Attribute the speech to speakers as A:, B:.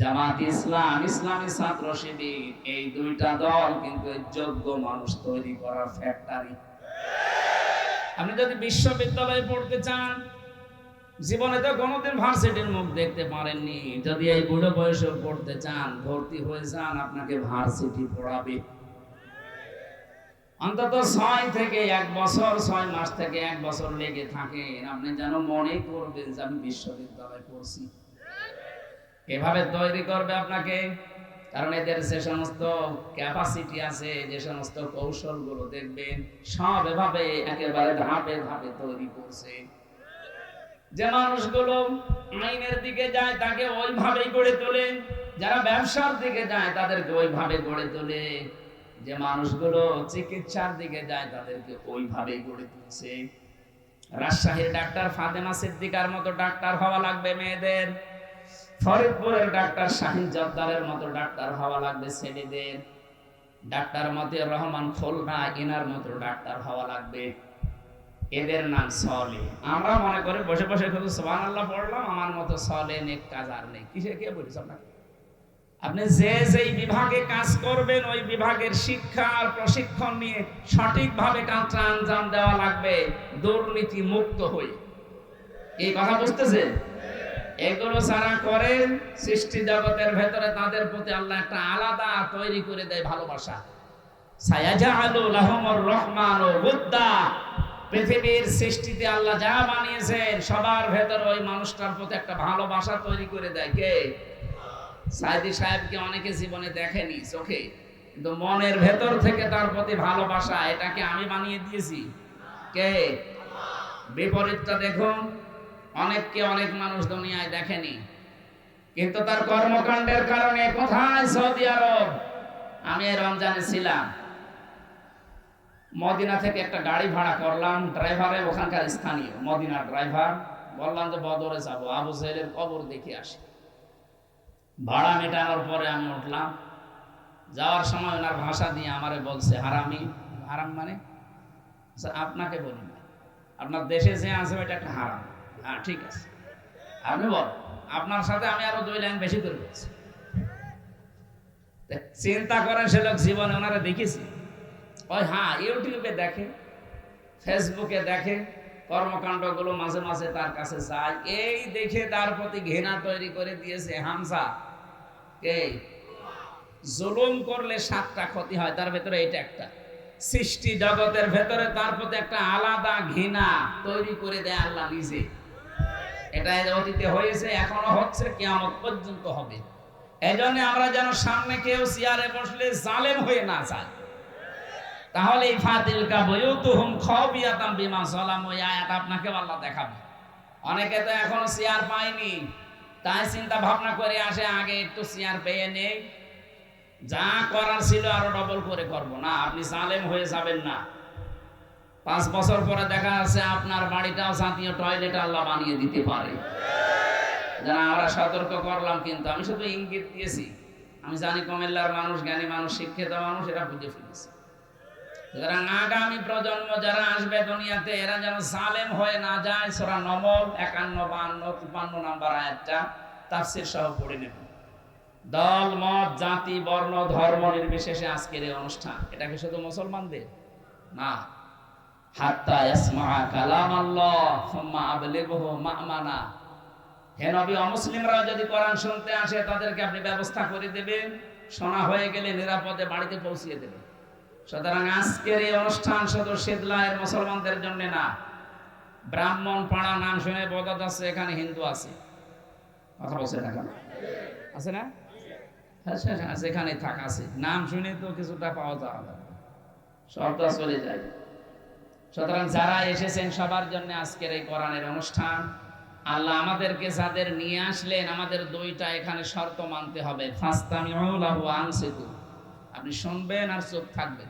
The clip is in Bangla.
A: জামাত ইসলাম, ইসলামী ছাত্র শিবির, এই দুইটা দল কিন্তু যোগ্য মানুষ তৈরি করার ফ্যাক্টরি। আপনি যদি বিশ্ববিদ্যালয়ে পড়তে চান, জীবনে তো কোনোদিন ভার্সিটির মুখ দেখতে পারেননি। যদি এই বুড়ো বয়সে পড়তে চান, ভর্তি হয়ে যান, আপনাকে ভার্সিটি পড়াবে। অন্তত ছয় থেকে এক বছর, ছয় মাস থেকে এক বছর লেগে থাকেন। আপনি যেন মনে করবেন যে আমি বিশ্ববিদ্যালয়ে পড়ছি। এভাবে তৈরি করবে আপনাকে? কারণ এদের যে সমস্ত ক্যাপাসিটি আছে, যে সমস্ত কৌশলগুলো দেখবেন, সব এভাবে একেবারে ধাপে ধাপে তৈরি করছে। যে মানুষগুলো আইনের দিকে যায়, তাকে ওইভাবেই গড়ে তোলে। যারা ব্যবসার দিকে যায়, তাদেরকে ওইভাবে গড়ে তোলে। যে মানুষগুলো চিকিৎসার দিকে যায়, তাদেরকে ওইভাবেই গড়ে তুলছে। রাজশাহীর ডাক্তার ফাতেমা সিদ্দিকার মতো ডাক্তার হওয়া লাগবে মেয়েদের। ফরিদপুরের ডাক্তার শাহিন জব্দারের মতো ডাক্তার হওয়া লাগবে ছেলেদের। ডাক্তার মতে রহমান খুলনা ইনার মতো ডাক্তার হওয়া লাগবে। এদের নাম সলে। আমরা মনে করি বসে বসে শুধু সোহান আল্লাহ পড়লাম, আমার মতো সলে নেক কাজ আর নেই। কিসে কে বলিস আপনাকে আপনি যে যেই বিভাগে কাজ করবেন, ওই বিভাগের শিক্ষা আর প্রশিক্ষণ নিয়ে সঠিকভাবে কাজটা আঞ্জাম দেওয়া লাগবে দুর্নীতি মুক্ত হয়ে এই কথা বুঝতেছেন? এগুলো যারা করেন, সৃষ্টি জগতের ভেতরে তাদের প্রতি আল্লাহ একটা আলাদা তৈরি করে দেয় ভালোবাসা। রহমান পৃথিবীর সৃষ্টিতে আল্লাহ যা বানিয়েছেন, সবার ভেতর ওই মানুষটার প্রতি একটা ভালোবাসা তৈরি করে দেয় কে? সাইদি সাহেবকে অনেকে জীবনে দেখেনি চোখে, কিন্তু মনের ভেতর থেকে তার প্রতি ভালোবাসা, এটাকে আমি বানিয়ে দিয়েছি। কে? বিপরীতটা দেখুন। অনেককে অনেক মানুষ দুনিয়ায় দেখেনি। কিন্তু তার কর্মকাণ্ডের কারণে কোথায় সৌদি আরব? আমি রমজানে ছিলাম। মদিনা থেকে একটা গাড়ি ভাড়া করলাম ড্রাইভারে ওখানকার স্থানীয়, মদিনার ড্রাইভার বললাম যে বদরে যাব, আবু সাহেলের কবর দেখে আসি। ভাড়া মেটানোর পরে আমি উঠলাম। যাওয়ার সময় ওনার ভাষা দিয়ে আমারে বলছে, হারামি। হারাম মানে? স্যার আপনাকে বলি আপনার দেশে যে আছে, ওইটা একটা হারাম। হ্যাঁ ঠিক আছে। আপনি বল আপনার সাথে আমি আরও দুই লাইন বেশি করে চিন্তা করেন সে লোক জীবনে ওনারা দেখেছি। ওই হ্যাঁ ইউটিউবে দেখে, ফেসবুকে দেখে, কর্মকাণ্ডগুলো মাঝে মাঝে তার কাছে যায়। এই দেখে তার প্রতি ঘৃণা তৈরি করে দিয়েছে হামসা কে? জুলুম করলে সাতটা ক্ষতি হয়, তার ভেতরে এটা একটা। সৃষ্টি জগতের ভেতরে তার প্রতি একটা আলাদা ঘৃণা তৈরি করে দেয় আল্লাহ নিজে। এটা অতীতে হয়েছে, এখনও হচ্ছে পর্যন্ত হবে। আমরা যেন সামনে কেউ বসলে জালেম হয়ে না যায়। তাহলে এই ফাতিল আপনাকে আল্লাহ দেখাবে। অনেকে তো এখনও চেয়ার পায়নি, তাই চিন্তা ভাবনা করে আসে, আগে একটু চেয়ার পেয়ে নেই। যা করার ছিল আরও ডবল করে করব। না, আপনি জালেম হয়ে যাবেন না। পাঁচ বছর পরে দেখা যাচ্ছে আপনার বাড়িটাও জাতীয় টয়লেট আল্লাহ বানিয়ে দিতে পারে। যারা আমরা সতর্ক করলাম কিন্তু আমি শুধু ইঙ্গিত দিয়েছি। আমি জানি কুমিল্লার মানুষ, জ্ঞানী মানুষ, শিক্ষিত মানুষ, এরা বুঝে ফেলেছে। সুতরাং আগামী প্রজন্ম যারা আসবে দুনিয়াতে, এরা যেন সালেম হয়ে না যায়, সোরা নমল একান্ন, বান্ন, তিপান্ন নাম্বার আয়াতটা তাফসির সহ পড়ে নেব। দল, মত, জাতি, বর্ণ, ধর্ম নির্বিশেষে আজকের এই অনুষ্ঠান, এটা কি শুধু মুসলমানদের? না। হাত্তা ইয়াসমা কালাম আল্লাহ সুম্মা আবলিগহু মা'মানা। হে নবী, অমুসলিমরা যদি কোরআন শুনতে আসে, তাদেরকে আপনি ব্যবস্থা করে দেবেন। শোনা হয়ে গেলে নিরাপদে বাড়িতে পৌঁছিয়ে দেবেন। সুতরাং আজকের এই অনুষ্ঠান শুধু শীতলায়ের মুসলমানদের জন্য না, ব্রাহ্মণ পাড়া নাম শুনে বোধ আছে, এখানে হিন্দু আছে। কথা বলছে না আছে না? হ্যাঁ সেখানে থাক, আছে। নাম শুনে তো কিছুটা পাওয়া যাওয়া সবটা চলে যায়। সুতরাং যারা এসেছেন সবার জন্য আজকের এই কোরআনের অনুষ্ঠান, আল্লাহ আমাদেরকে যাদের নিয়ে আসলেন, আমাদের দুইটা এখানে শর্ত মানতে হবে। আপনি শুনবেন আর চোখ থাকবেন।